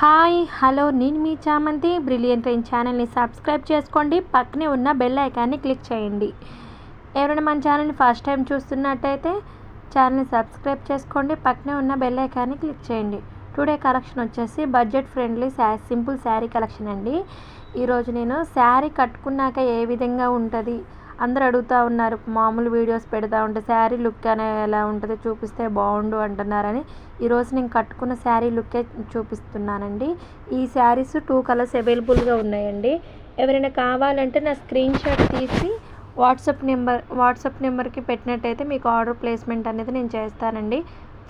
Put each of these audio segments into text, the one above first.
Hi hello నేను మీ చామంతి. Brilliant train ఛానల్ని సబ్స్క్రైబ్ చేసుకోండి. పక్కనే ఉన్న బెల్ ఐకాన్ని క్లిక్ చేయండి. ఎవరైనా మన ఛానల్ని ఫస్ట్ టైం చూస్తున్నట్టయితే ఛానల్ని సబ్స్క్రైబ్ చేసుకోండి. పక్కనే ఉన్న బెల్ ఐకాన్ని క్లిక్ చేయండి. టుడే కలెక్షన్ వచ్చేసి బడ్జెట్ ఫ్రెండ్లీ శా సింపుల్ శారీ కలెక్షన్ అండి. ఈరోజు నేను శారీ కట్టుకున్నాక ఏ విధంగా ఉంటుంది అందరు అడుగుతూ ఉన్నారు మామూలు వీడియోస్ పెడతా ఉంటే శారీ లుక్ అనే ఎలా ఉంటుంది చూపిస్తే బాగుండు అంటున్నారని. ఈరోజు నేను కట్టుకున్న శారీ లుక్కే చూపిస్తున్నానండి. ఈ శారీస్ టూ కలర్స్ అవైలబుల్గా ఉన్నాయండి. ఎవరైనా కావాలంటే నా స్క్రీన్ షాట్ తీసి వాట్సాప్ నెంబర్ వాట్సాప్ నెంబర్కి పెట్టినట్టయితే మీకు ఆర్డర్ ప్లేస్మెంట్ అనేది నేను చేస్తానండి.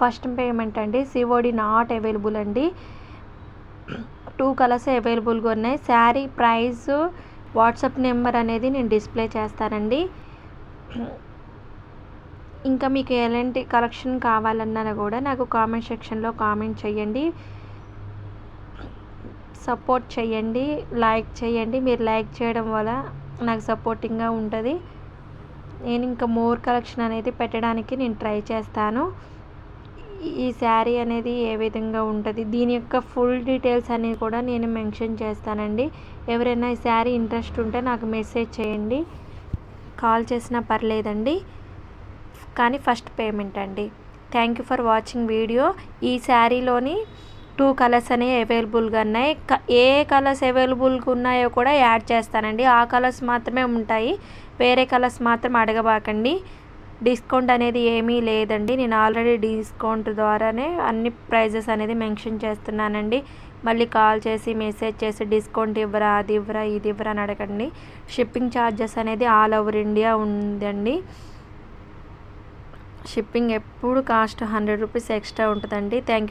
ఫస్ట్ పేమెంట్ అండి సిఓడి నాట్ అవైలబుల్ అండి. టూ కలర్స్ అవైలబుల్గా ఉన్నాయి. శారీ ప్రైస్ వాట్సాప్ నెంబర్ అనేది నేను డిస్ప్లే చేస్తానండి. ఇంకా మీకు ఎలాంటి కలెక్షన్ కావాలన్నా కూడా నాకు కామెంట్ సెక్షన్లో కామెంట్ చేయండి. సపోర్ట్ చేయండి లైక్ చేయండి. మీరు లైక్ చేయడం వల్ల నాకు సపోర్టింగ్గా ఉంటుంది. నేను ఇంకా మోర్ కలెక్షన్ అనేది పెట్టడానికి నేను ట్రై చేస్తాను. ఈ శారీ అనేది ఏ విధంగా ఉంటుంది? దీని యొక్క ఫుల్ డీటెయిల్స్ అనేవి కూడా నేను మెన్షన్ చేస్తానండి. ఎవరైనా ఈ శారీ ఇంట్రెస్ట్ ఉంటే నాకు మెసేజ్ చేయండి. కాల్ చేసినా పర్లేదండి. కానీ ఫస్ట్ పేమెంట్ అండి. Thank you for watching video ఈ శారీలోని టూ కలర్స్ అనేవి అవైలబుల్గా ఉన్నాయి. ఏ కలర్స్ అవైలబుల్గా ఉన్నాయో కూడా యాడ్ చేస్తానండి. ఆ కలర్స్ మాత్రమే ఉంటాయి. వేరే కలర్స్ మాత్రం అడగబాకండి. డిస్కౌంట్ అనేది ఏమీ లేదండి. నేను ఆల్రెడీ డిస్కౌంట్ ద్వారానే అన్ని ప్రైజెస్ అనేది మెన్షన్ చేస్తున్నానండి. మళ్ళీ కాల్ చేసి మెసేజ్ చేసి డిస్కౌంట్ ఇవ్వరా అది ఇవ్వరా ఇది ఇవ్వరా అని అడగండి. షిప్పింగ్ ఛార్జెస్ అనేది ఆల్ ఓవర్ ఇండియా ఉందండి. షిప్పింగ్ ఎప్పుడు కాస్ట్ హండ్రెడ్ రూపీస్ ఎక్స్ట్రా ఉంటుందండి. Thank you.